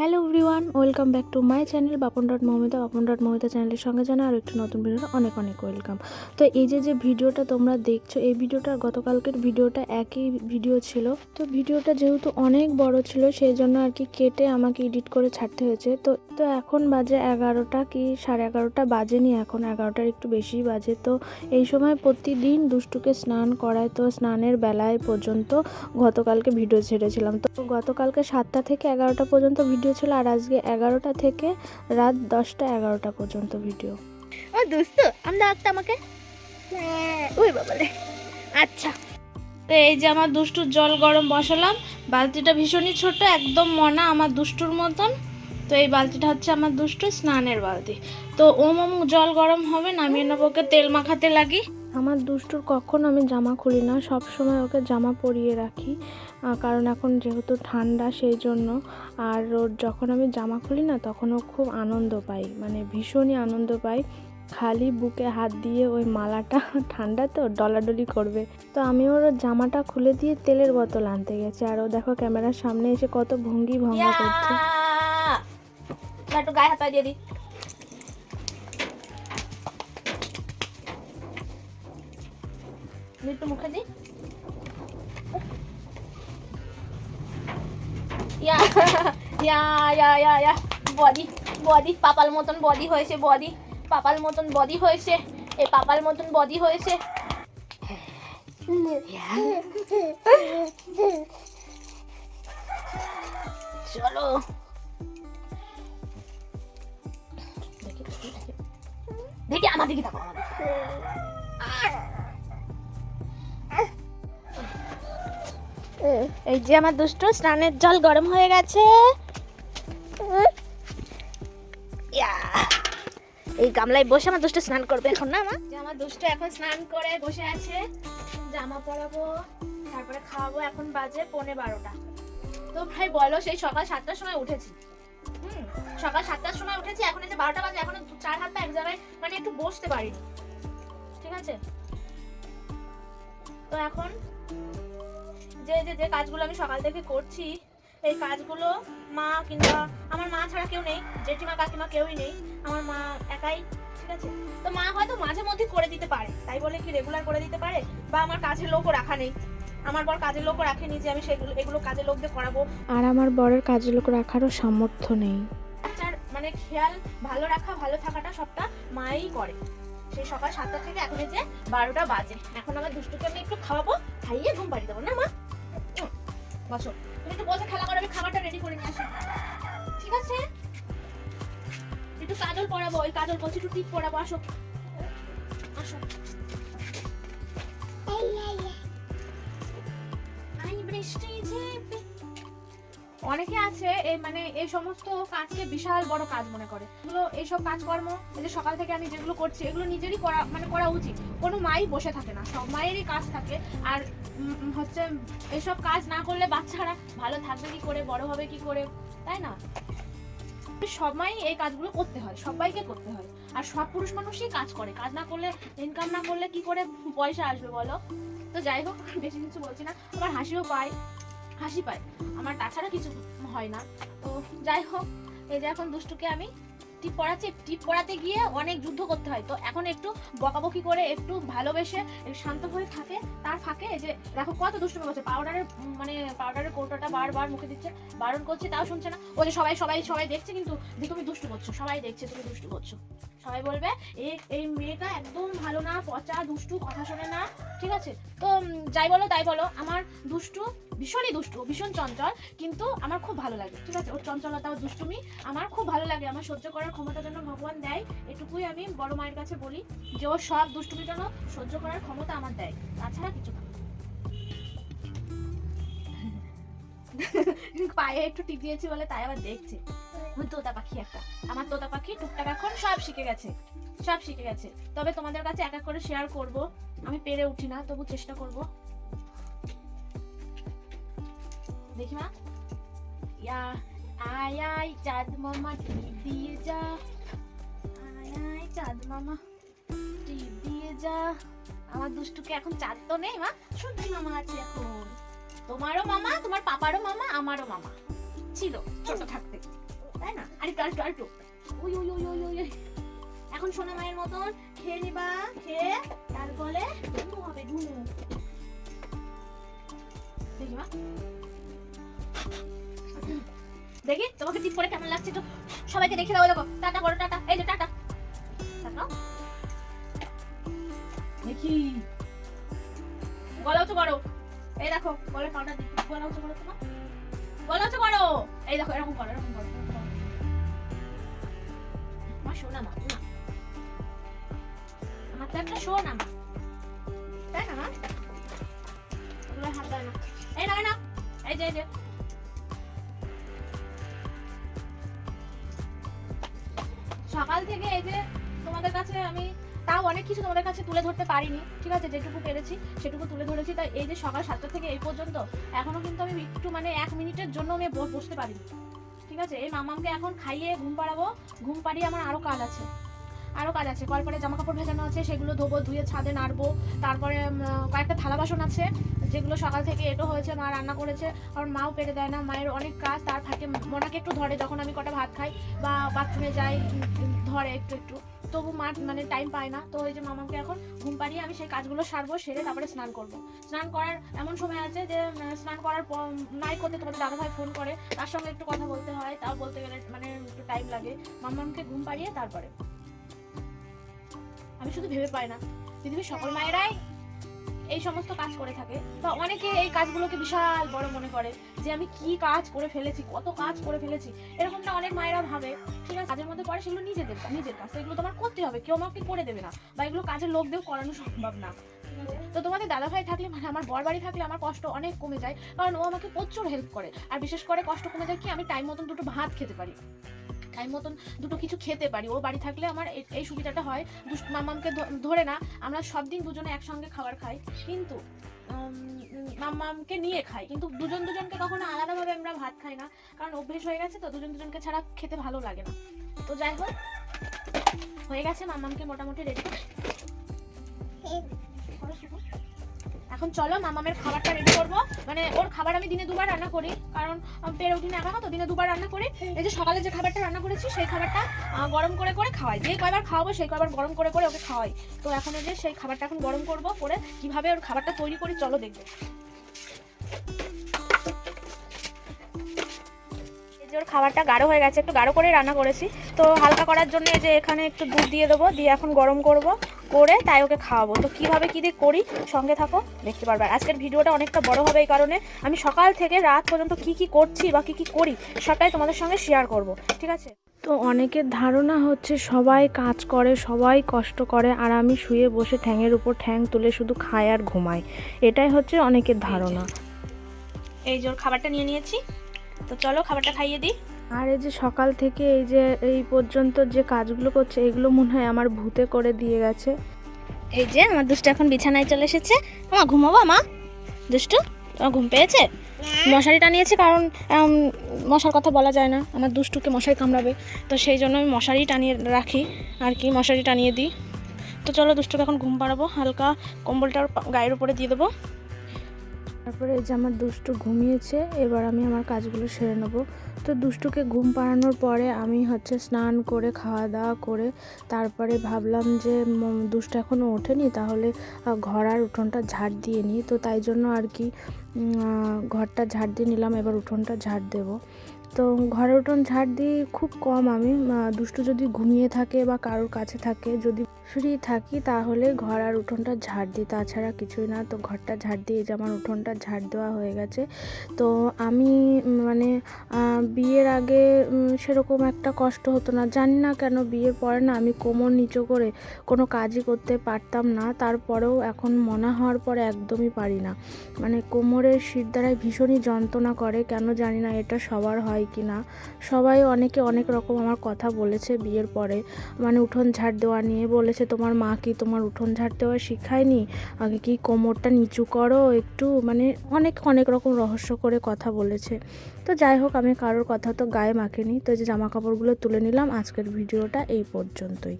Hello everyone, welcome back to my channel Bapon dot Momita, Bapon dot Momita চ্যানেলের সঙ্গে জানা আর একটু নতুন ভিডিওটা অনেক অনেক ওয়েলকাম। তো এই যে যে ভিডিওটা তোমরা দেখছ, এই ভিডিওটা গতকালকের ভিডিওটা একই ভিডিও ছিল। তো ভিডিওটা যেহেতু অনেক বড় ছিল, সেই জন্য আর কি কেটে আমাকে এডিট করে ছাড়তে হয়েছে। তো তো এখন বাজে এগারোটা কি সাড়ে এগারোটা বাজেনি এখন, এগারোটার একটু বেশি বাজে। তো এই সময় প্রতিদিন দুষ্টুকে স্নান করায়, তো স্নানের বেলায় পর্যন্ত গতকালকে ভিডিও ছেড়েছিলাম। তো গতকালকে সাতটা থেকে এগারোটা পর্যন্ত ভিডিও ছিল আর আজকে এগারোটা থেকে রাত দশটা এগারোটা পর্যন্ত ভিডিও। ও দোস্ত, আমরা একটা আমাকে? ওই বাবালে আচ্ছা। তো এই যে আমার দুষ্টুর জল গরম বসালাম, বালতিটা ভীষণই ছোট, একদম মনা আমার দুষ্টুর মতন। তো এই বালতিটা হচ্ছে আমার দুষ্টুর স্নানের বালতি। তো ওম ওম জল গরম হবে, নামিয়ে নেব ওকে, তেল মাখাতে লাগি। আমার দুষ্টুর কখনো আমি জামা খুলি না? সব সময় ওকে জামা পরিয়ে রাখি কারণ এখন যেহেতু ঠান্ডা সেই জন্য। আর ওর যখন আমি জামা খুলি না তখন ও খুব আনন্দ পাই মানে ভীষণই আনন্দ পাই খালি বুকে হাত দিয়ে ওই মালাটা ঠান্ডা তো ডলাডলি করবে। তো আমি ওর জামাটা খুলে দিয়ে তেলের বোতল আনতে গেছি। আর ও দেখো ক্যামেরার সামনে এসে কত ভঙ্গি ভঙ্গা করছে। একটু গায়ে হাত দিয়ে দি। একটু মুখে দি ইয়া বডি বডি পাপাল মতন বডি হয়েছে বডি পাপাল মতন বডি হয়েছে এই পাপাল মতন বডি হয়েছে। চলো। দেখি, দেখি, দেখি। দেখি এই যে আমার দুষ্ট স্নানের জল গরম হয়ে গেছে। এই গামলায় বসে আমার দুষ্ট স্নান করবে এখন না আমার আমার দুষ্ট এখন স্নান করে বসে আছে। জামা পরাবো তারপরে খাওয়াবো এখন বাজে পৌনে বারোটা। তো ভাই বলো সেই সকাল সাতটার সময় উঠেছি। হুম, সকাল সাতটার সময় উঠেছি এখন এই যে বারোটা বাজে এখন চার হাত এক জায়গায় মানে একটু বসতে পারিনি। ঠিক আছে? তো এখন যে যে যে কাজগুলো আমি সকাল থেকে করছি এই কাজগুলো মা কিংবা আমার মা ছাড়া কেউ নেই জেঠিমা কাকিমা কেউই নেই আমার মা একাই ঠিক আছে? তো মা হয়তো মাঝে মধ্যে করে দিতে পারে তাই বলে কি রেগুলার করে দিতে পারে? বা আমার কাজের লোকও রাখা নেই। আমার বর কাজের লোকও রাখেনি যে আমি সেগুলো এগুলো কাজের লোকদের করাবো। আর আমার বরের কাজের লোক রাখারও সামর্থ্য নেই। মানে খেয়াল ভালো রাখা ভালো থাকাটা সবটা মাই করে। সেই সকাল সাতটা থেকে এখন যে বারোটা বাজে। এখন আমার দুষ্টুকে আমি একটু খাওয়াবো খাইয়ে ঘুম পাড়িয়ে দেবো। না মা? বসো। তুমি একটু বসে খেলা করো আমি খাবারটা রেডি করে নিয়ে আসি। ঠিক আছে? একটু কাজল পরাবো ওই কাজল বলছি একটু টিপ পরাবো আসো। আসো। আই বৃষ্টি ঝেঁপে অনেকে আছে এই মানে এই সমস্ত কাজকে বিশাল বড় কাজ মনে করে। এগুলো, এইসব কাজকর্ম, এই যে সকাল থেকে আমি যেগুলো করছি, এগুলো নিজেরই করা মানে করা উচিত। কোনো মাই বসে থাকে না, সব মায়েরই কাজ থাকে। আর হচ্ছে এইসব কাজ না করলে বাচ্চারা ভালো থাকবে কি করে, বড় হবে কি করে, তাই না? সবাই এই কাজগুলো করতে হয়, সবাইকে করতে হয়। আর সব পুরুষ মানুষই কাজ করে, কাজ না করলে ইনকাম না করলে কি করে পয়সা আসবে বলো? তো যাই হোক, বেশি কিছু বলছি না আমার হাসিও পায় হাসি পায়। আমার তাছাড়া কিছু হয় না। তো যাই হোক, এই যে এখন দুষ্টুকে আমি টিপ পড়াচ্ছি। টিপ পড়াতে গিয়ে অনেক যুদ্ধ করতে হয়। তো এখন একটু বকাবকি করে, একটু ভালোবেসে শান্ত হয়ে থাকে। তার ফাঁকে যে, দেখো কত দুষ্টুমি করছে। পাউডারের মানে পাউডারের কৌটোটা বারবার মুখে দিচ্ছে, বারণ করছে, তাও শুনছে না। ও যে সবাই সবাই সবাই দেখছে কিন্তু, যে তুমি দুষ্টু করছ, সবাই দেখছে তুমি দুষ্টু করছ। সবাই বলবে এই এই মেয়েটা একদম ভালো না, পচা, দুষ্টু, কথা শোনে না। ঠিক আছে? তো যাই বলো, তাই বলো। আমার দুষ্টু, ভীষণই দুষ্টু, ভীষণ চঞ্চল, কিন্তু আমার খুব ভালো লাগে। ঠিক আছে? ওর চঞ্চলতা, ওর দুষ্টুমি আমার খুব ভালো লাগে। আমার সহ্য করার ক্ষমতা যেন ভগবান দেয়, এটুকুই আমি বড় মায়ের কাছে বলি, যে ওর সব দুষ্টুমি যেন সহ্য করার ক্ষমতা আমার দেয়। তাছাড়া কিছু না। পায়ে একটু টিপ দিয়েছি বলে তাই আবার দেখছে। ওই তোতা পাখি একটা। আমার তোতা পাখি টুকটাক এখন সব শিখে গেছে, সব শিখে গেছে। তবে তোমাদের কাছে এক এক করে শেয়ার করব। আমি পেরে উঠি না, তবু চেষ্টা করব। দেখি মা। ইয়া, আয় আয়, চাঁদ মামা, টিপ দিয়ে যা। আয় আয়, চাঁদ মামা, টিপ দিয়ে যা। আমার দুষ্টুকে এখন চাঁদ তো নেই মা সত্যি মামা আছে এখন। তোমারও মামা, তোমার পাপারও মামা, আমারও মামা। ছিল, ছোট থাকতে। আরেকটু আরেকটু। উই উই উই উই উই উই। এখন সোনা মায়ের মতন খেয়ে নিবা, খেয়ে তারপরে ঘুমু হবে ঘুমু দেখি দেখি, তোমাকে টিপ করে কেমন লাগছে তো সবাইকে দেখে দাও দেখো। টাটা করো, টাটা। এই যে, টাটা। দেখি। গলা তো করো এই দেখো গলে পাউডার দিই গলা তো করো তোমার। গলা তো করো এই দেখো এরকম করো এরকম করো। শোনা সকাল থেকে এই যে তোমাদের কাছে আমি তাও অনেক কিছু তোমাদের কাছে তুলে ধরতে পারিনি, ঠিক আছে? যেটুকু পেরেছি, সেটুকু তুলে ধরেছি। তাই এই যে সকাল সাতটা থেকে এই পর্যন্ত এখনও কিন্তু আমি একটু মানে এক মিনিটের জন্য আমি বসতে পারিনি। ঠিক আছে? এই মামামকে এখন খাইয়ে ঘুম পাড়াবো। ঘুম পাড়িয়ে আমার আরও কাজ আছে। আরও কাজ আছে। কলপরে জামা কাপড় ভেজানো আছে, সেগুলো ধোবো, ধুয়ে ছাদে নাড়বো। তারপরে কয়েকটা থালা বাসন আছে, যেগুলো সকাল থেকে এটো হয়েছে, মা রান্না করেছে। কারণ মাও পেরে দেয় না, মায়ের অনেক কাজ, তার ফাঁকে মোনাকে একটু ধরে যখন আমি কটা ভাত খাই বা বাথরুমে যাই ধরে একটু একটু। তবু মা মানে টাইম পায় না। তো ওই যে মামাকে এখন ঘুম পাড়িয়ে আমি সেই কাজগুলো সারবো, সেরে তারপরে স্নান করব। স্নান করার এমন সময় আছে যে স্নান করার পর নাই করতে তোমাদের দাদাভাই ফোন করে। তার সঙ্গে একটু কথা বলতে হয়, তাও বলতে গেলে মানে একটু টাইম লাগে। মামামকে ঘুম পাড়িয়ে তারপরে। আমি শুধু ভেবে পাই না, পৃথিবীর সকল মায়েরাই এই সমস্ত কাজ করে থাকে। বা অনেকে এই কাজগুলোকে বিশাল বড় মনে করে, যে আমি কি কাজ করে ফেলেছি, কত কাজ করে ফেলেছি। এরকমটা অনেক মায়েরা ভাবে, ঠিক আছে, কাজের মধ্যে পড়ে সেগুলো নিজেদের নিজের কাজ এগুলো তোমার করতে হবে, কেউ আমাকে করে দেবে না, বা এগুলো কাজের লোক দিয়েও করানো সম্ভব না। তো তোমাদের দাদা ভাই থাকলে মানে আমার বর বাড়ি থাকলে আমার কষ্ট অনেক কমে যায়, কারণ ও আমাকে প্রচুর হেল্প করে। আর বিশেষ করে কষ্ট কমে যায় কি, আমি টাইম মতন দুটো ভাত খেতে পারি। টাইম মতন দুটো কিছু খেতে পারি। ও বাড়ি থাকলে আমার এই- সুবিধাটা হয়। দুষ্ট মামামকে ধ- ধরে না, আমরা সব দিন দুজনে একসঙ্গে খাবার খাই। কিন্তু মাম্মামকে নিয়ে খাই। কিন্তু দুজন দুজনকে কখনো আলাদাভাবে আমরা ভাত খাই না। কারণ অভ্যেস হয়ে গেছে তো, দুজন দুজনকে ছাড়া খেতে ভালো লাগে না। তো যাই হোক, হয়ে গেছে মাম্মামকে মোটামুটি রেডি এখন চলো মামামের খাবারটা রেডি করব। মানে ওর খাবার আমি দিনে দুবার রান্না করি, কারণ পেরে উঠি না একা তো দিনে দুবার রান্না করি। এই যে সকালে যে খাবারটা রান্না করেছি, সেই খাবারটা গরম করে করে খাওয়াই। যে কয়বার খাওয়াবো, সেই কয়বার গরম করে করে ওকে খাওয়াই। তো এখন এই যে সেই খাবারটা এখন গরম করব করে কীভাবে ওর খাবারটা তৈরি করি, চলো দেখবে। ওর খাবারটা গাঢ় হয়ে গেছে, একটু গাঢ় করে রান্না করেছি। তো হালকা করার জন্য যে এখানে একটু দুধ দিয়ে দেবো, দিয়ে এখন গরম করব। করে তাই ওকে খাওয়াবো তো কীভাবে কি দিয়ে করি সঙ্গে থাকো দেখতে পারবে আজকের ভিডিওটা অনেকটা বড় হবে এই কারণে আমি সকাল থেকে রাত পর্যন্ত কি কি করছি বা কি কি করি সবটাই তোমাদের সঙ্গে শেয়ার করব ঠিক আছে তো অনেকের ধারণা হচ্ছে সবাই কাজ করে সবাই কষ্ট করে আর আমি শুয়ে বসে ঠ্যাংয়ের উপর ঠ্যাং তুলে শুধু খাই আর ঘুমাই এটাই হচ্ছে অনেকের ধারণা এই ওর খাবারটা নিয়ে নিয়েছি তো চলো খাবারটা খাইয়ে দিই আর এই যে সকাল থেকে এই যে, এই পর্যন্ত যে কাজগুলো করছে, এগুলো মনে হয় আমার ভূতে করে দিয়ে গেছে। এই যে, আমার দুষ্টু এখন বিছানায় চলে এসেছে। আমার ঘুমাবো মা? দুষ্টু, তোমার ঘুম পেয়েছে? মশারি টানিয়েছে কারণ মশার কথা বলা যায় না। আমার দুষ্টুকে মশারি কামড়াবে। তো সেই জন্য আমি মশারি টানিয়ে রাখি। আর কি, মশারি টানিয়ে দিই। তো চলো দুষ্টুকে এখন ঘুম পাড়াবো। হালকা কম্বলটা গায়ের উপরে দিয়ে দেবো। তারপরে এই যে আমার দুষ্টু ঘুমিয়েছে, এবার আমি আমার কাজগুলো সেরে নেব। তো দুষ্টুকে ঘুম পাড়ানোর পরে আমি হচ্ছে স্নান করে খাওয়া দাওয়া করে তারপরে ভাবলাম যে দুষ্টু এখনও ওঠেনি, তাহলে ঘর আর উঠোনটা ঝাড় দিয়ে নিই। তো তাই জন্য আর কি ঘরটা ঝাড় দিয়ে নিলাম, এবার উঠোনটা ঝাড় দেবো। তো ঘরের উঠোন ঝাড় দিই খুব কম আমি। দুষ্টু যদি ঘুমিয়ে থাকে বা কারোর কাছে থাকে, যদি ফ্রি থাকি তাহলে ঘর আর উঠোনটা ঝাড় দিই, তাছাড়া কিছুই না। তো ঘরটা ঝাড় দিয়ে যে আমার উঠোনটা ঝাড় দেওয়া হয়ে গেছে। তো আমি মানে বিয়ের আগে সেরকম একটা কষ্ট হতো না। জানি না কেন বিয়ের পরে না আমি কোমর নিচু করে কোনো কাজই করতে পারতাম না। তারপরেও এখন মনে হওয়ার পরে একদমই পারি না। মানে কোমরের শির দ্বারায় ভীষণই যন্ত্রণা করে, কেন জানি না, এটা সবার হয় কি না সবাই অনেকে অনেক রকম আমার কথা বলেছে বিয়ের পরে। মানে উঠোন ঝাড় দেওয়া নিয়ে বলেছে, তোমার মা কি তোমার উঠোন ঝাড় দেওয়া শিখায়নি? আগে কি কোমরটা নিচু করো একটু? মানে অনেক অনেক রকম রহস্য করে কথা বলেছে। তো যাই হোক, আমি কারোর কথা তো গায়ে মাখিনি। তো যে জামা কাপড়গুলো তুলে নিলাম, আজকের ভিডিওটা এই পর্যন্তই।